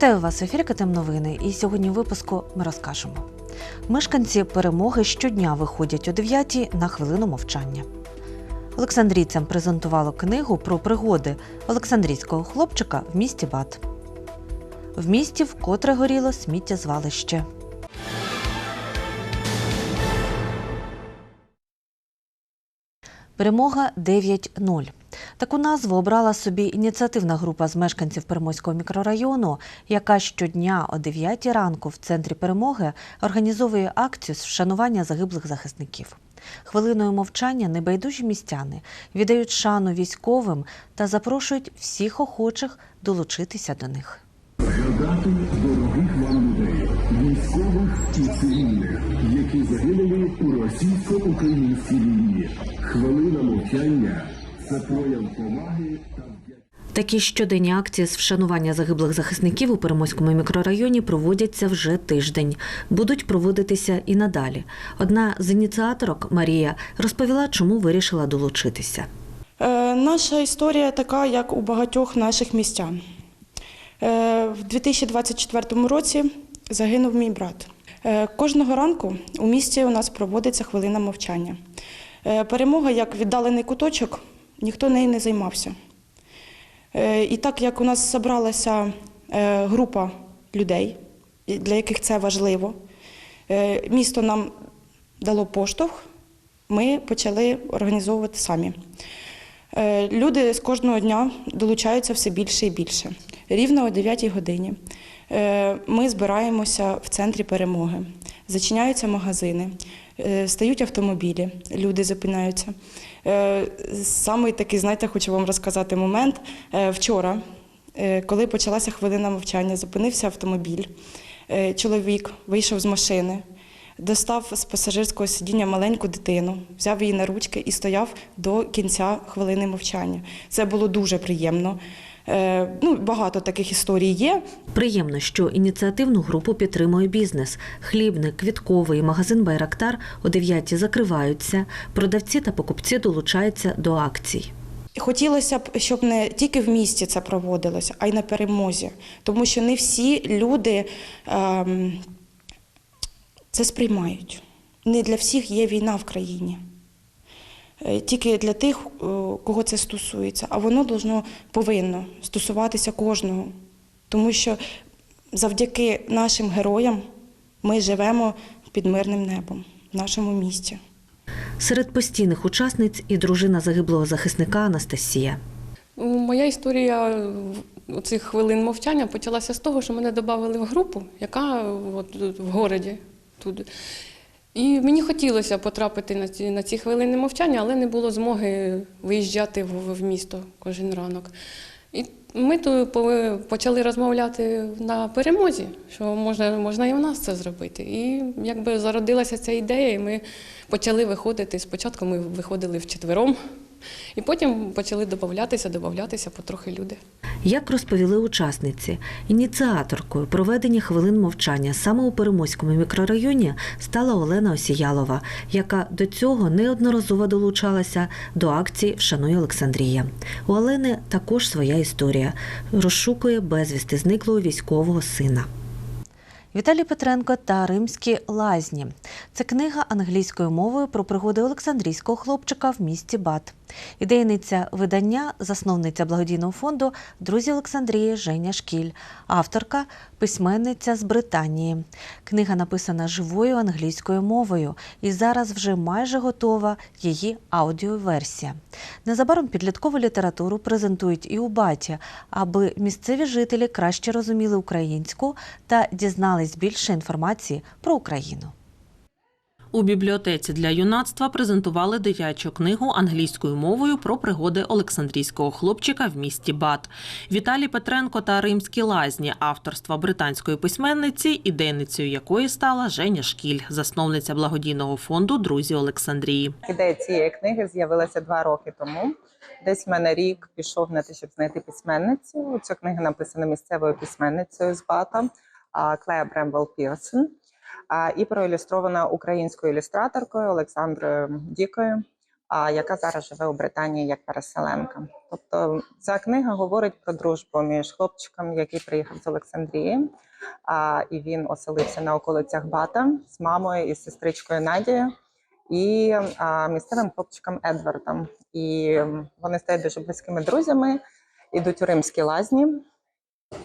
Вітаю вас в ефірі КТМ Новини. І сьогодні в випуску ми розкажемо. Мешканці перемоги щодня виходять о 9 на хвилину мовчання. Олександрійцям презентувало книгу про пригоди Олександрійського хлопчика в місті Бат. В місті вкотре горіло сміттєзвалище. Перемога 9.0. Таку назву обрала собі ініціативна група з мешканців Перемойського мікрорайону, яка щодня о 9 ранку в центрі перемоги організовує акцію з вшанування загиблих захисників. Хвилиною мовчання небайдужі містяни віддають шану військовим та запрошують всіх охочих долучитися до них. Згадати дорогих вам людей, військових і цивільних, які загинули у російсько-українській війні. Хвилина мовчання це прояв поваги та. Такі щоденні акції з вшанування загиблих захисників у Перемойському мікрорайоні проводяться вже тиждень. Будуть проводитися і надалі. Одна з ініціаторок Марія розповіла, чому вирішила долучитися. Е, Наша історія така, як у багатьох наших містян. Е, В 2024 році загинув мій брат. Е, Кожного ранку у місті у нас проводиться хвилина мовчання. Перемога як віддалений куточок, ніхто нею не займався. Е, І так як у нас зібралася е, група людей, для яких це важливо, е, місто нам дало поштовх, ми почали організовувати самі. Люди з кожного дня долучаються все більше і більше. Рівно о 9 годині ми збираємося в центрі перемоги. Зачиняються магазини, стають автомобілі, люди зупиняються. Е, Самий такий, знаєте, хочу вам розказати момент. Е, Вчора, е, коли почалася хвилина мовчання, зупинився автомобіль. Чоловік вийшов з машини, достав з пасажирського сидіння маленьку дитину, взяв її на ручки і стояв до кінця хвилини мовчання. Це було дуже приємно. Е, Ну, багато таких історій є. Приємно, що ініціативну групу підтримує бізнес. Хлібник, квітковий, магазин Байрактар о 9 закриваються. Продавці та покупці долучаються до акцій. Хотілося б, щоб не тільки в місті це проводилося, а й на перемозі. Тому що не всі люди ем, це сприймають. Не для всіх є війна в країні. Е, Тільки для тих, е, кого це стосується. А воно должно, повинно стосуватися кожного. Тому що завдяки нашим героям ми живемо під мирним небом в нашому місті. Серед постійних учасниць і дружина загиблого захисника Анастасія. Моя історія в- цих хвилин мовчання почалася з того, що мене додали в групу, яка от, в городі тут. І мені хотілося потрапити на ці, на ці хвилини мовчання, але не було змоги виїжджати в, в місто кожен ранок. І ми тут почали розмовляти на перемозі, що можна, можна і в нас це зробити. І якби зародилася ця ідея, і ми почали виходити. Спочатку ми виходили вчетвером, і потім почали додатися, додатися потрохи люди. Як розповіли учасниці, ініціаторкою проведення хвилин мовчання саме у Перемойському мікрорайоні стала Олена Осіялова, яка до цього неодноразово долучалася до акції Вшануй Олександрія. У Олени також своя історія розшукує безвісти зниклого військового сина. Віталій Петренко та Римські лазні. Це книга англійською мовою про пригоди Олександрійського хлопчика в місті Бат. Ідейниця видання, засновниця благодійного фонду Друзі Олександрії Женя Шкіль, авторка, письменниця з Британії. Книга написана живою англійською мовою і зараз вже майже готова її аудіоверсія. Незабаром підліткову літературу презентують і у Баті, аби місцеві жителі краще розуміли українську та дізнались більше інформації про Україну. У бібліотеці для юнацтва презентували дитячу книгу англійською мовою про пригоди Олександрійського хлопчика в місті Бат. Віталій Петренко та Римські лазні авторства британської письменниці, ідейницею якої стала Женя Шкіль, засновниця благодійного фонду Друзі Олександрії. Ідея цієї книги з'явилася два роки тому. Десь в мене рік пішов на те, щоб знайти письменницю. Ця книга написана місцевою письменницею з Бата Клея Бремвел Пірсон а, і проілюстрована українською ілюстраторкою Олександрою Дікою. яка зараз живе у Британії як переселенка. Тобто ця книга говорить про дружбу між хлопчиком, який приїхав з Олександрії, і він оселився на околицях Бата з мамою і сестричкою Надією і а, місцевим хлопчиком Едвардом. І вони стають дуже близькими друзями, ідуть у римські лазні,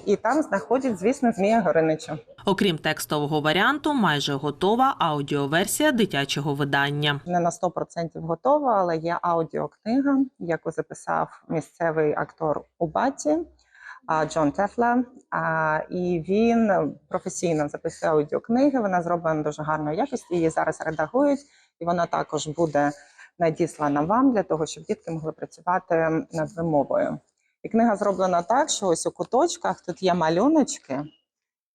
і там знаходять, звісно, Змія Горинича. Окрім текстового варіанту, майже готова аудіоверсія дитячого видання. Не на 100% готова, але є аудіокнига, яку записав місцевий актор у баті Джон Тефла. І він професійно записує аудіокниги. Вона зроблена дуже гарної якості. Її зараз редагують, і вона також буде надіслана вам для того, щоб дітки могли працювати над вимовою. І книга зроблена так, що ось у куточках тут є малюночки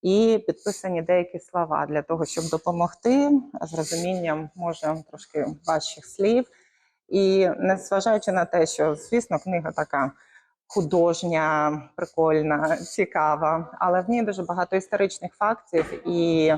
і підписані деякі слова для того, щоб допомогти з розумінням, може, трошки важчих слів. І незважаючи на те, що, звісно, книга така художня, прикольна, цікава, але в ній дуже багато історичних фактів і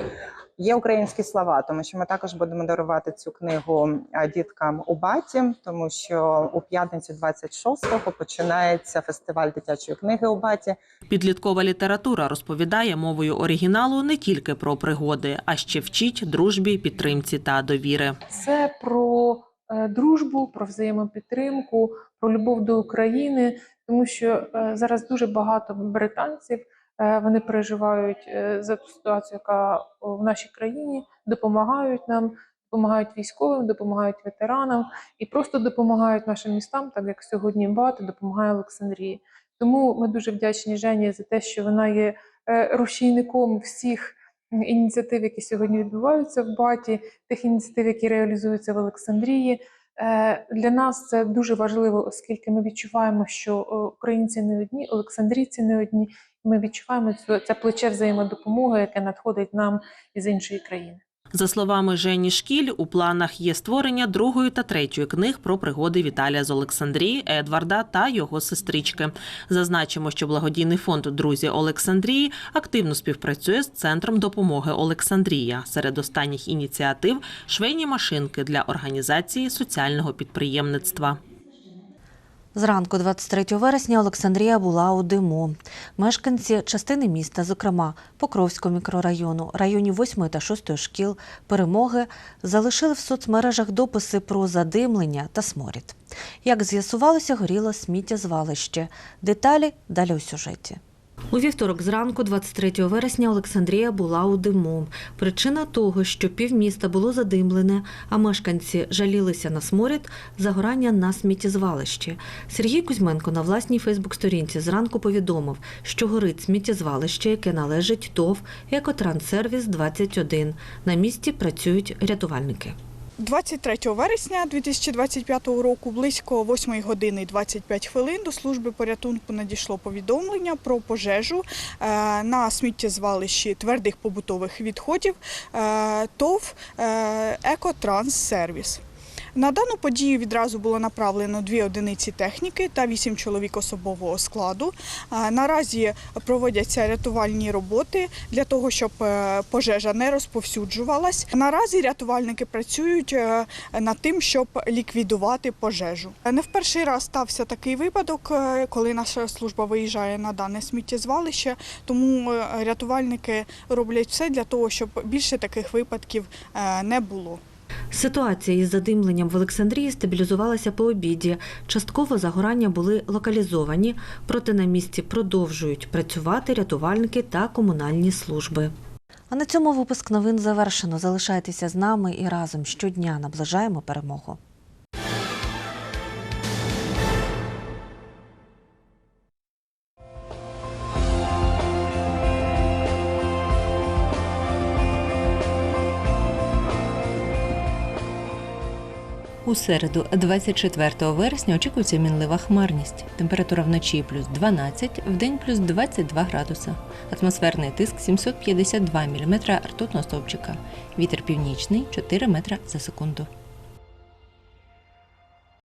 є українські слова, тому що ми також будемо дарувати цю книгу діткам у баті, тому що у п'ятницю 26-го починається фестиваль дитячої книги у баті. Підліткова література розповідає мовою оригіналу не тільки про пригоди, а ще вчить дружбі, підтримці та довіри. Це про е, дружбу, про взаємопідтримку, про любов до України, тому що е, зараз дуже багато британців вони переживають е, за ту ситуацію, яка в нашій країні, допомагають нам, допомагають військовим, допомагають ветеранам і просто допомагають нашим містам, так як сьогодні багато допомагає Олександрії. Тому ми дуже вдячні Жені за те, що вона є е, рушійником всіх ініціатив, які сьогодні відбуваються в Баті, тих ініціатив, які реалізуються в Олександрії. Е, Для нас це дуже важливо, оскільки ми відчуваємо, що е, українці не одні, олександрійці не одні. Ми відчуваємо це, це плече взаємодопомоги, яке надходить нам із іншої країни. За словами Жені Шкіль, у планах є створення другої та третьої книг про пригоди Віталія з Олександрії, Едварда та його сестрички. Зазначимо, що благодійний фонд Друзі Олександрії активно співпрацює з центром допомоги Олександрія. Серед останніх ініціатив швейні машинки для організації соціального підприємництва. Зранку 23 вересня Олександрія була у диму. Мешканці частини міста, зокрема Покровського мікрорайону, районів 8 та 6 шкіл перемоги, залишили в соцмережах дописи про задимлення та сморід. Як з'ясувалося, горіло сміттєзвалище. Деталі далі у сюжеті. У вівторок зранку, 23 вересня, Олександрія була у диму. Причина того, що півміста було задимлене, а мешканці жалілися на сморід – загорання на сміттєзвалищі. Сергій Кузьменко на власній Фейсбук-сторінці зранку повідомив, що горить сміттєзвалище, яке належить ТОВ «Екотранссервіс 21». На місці працюють рятувальники. 23 вересня 2025 року близько 8 години 25 хвилин до служби порятунку надійшло повідомлення про пожежу е, на сміттєзвалищі твердих побутових відходів е, ТОВ е, «Екотранссервіс». На дану подію відразу було направлено дві одиниці техніки та вісім чоловік особового складу. Наразі проводяться рятувальні роботи для того, щоб е, пожежа не розповсюджувалась. Наразі рятувальники працюють е, над тим, щоб ліквідувати пожежу. Не в перший раз стався такий випадок, е, коли наша служба виїжджає на дане сміттєзвалище, тому рятувальники роблять все для того, щоб більше таких випадків не було. Ситуація із задимленням в Олександрії стабілізувалася по обіді. Частково загорання були локалізовані, проте на місці продовжують працювати рятувальники та комунальні служби. А на цьому випуск новин завершено. Залишайтеся з нами і разом щодня наближаємо перемогу. У середу, 24 вересня, очікується мінлива хмарність. Температура вночі плюс 12, вдень плюс 22 градуса. Атмосферний тиск 752 мм ртутного стовпчика. Вітер північний 4 метра за секунду.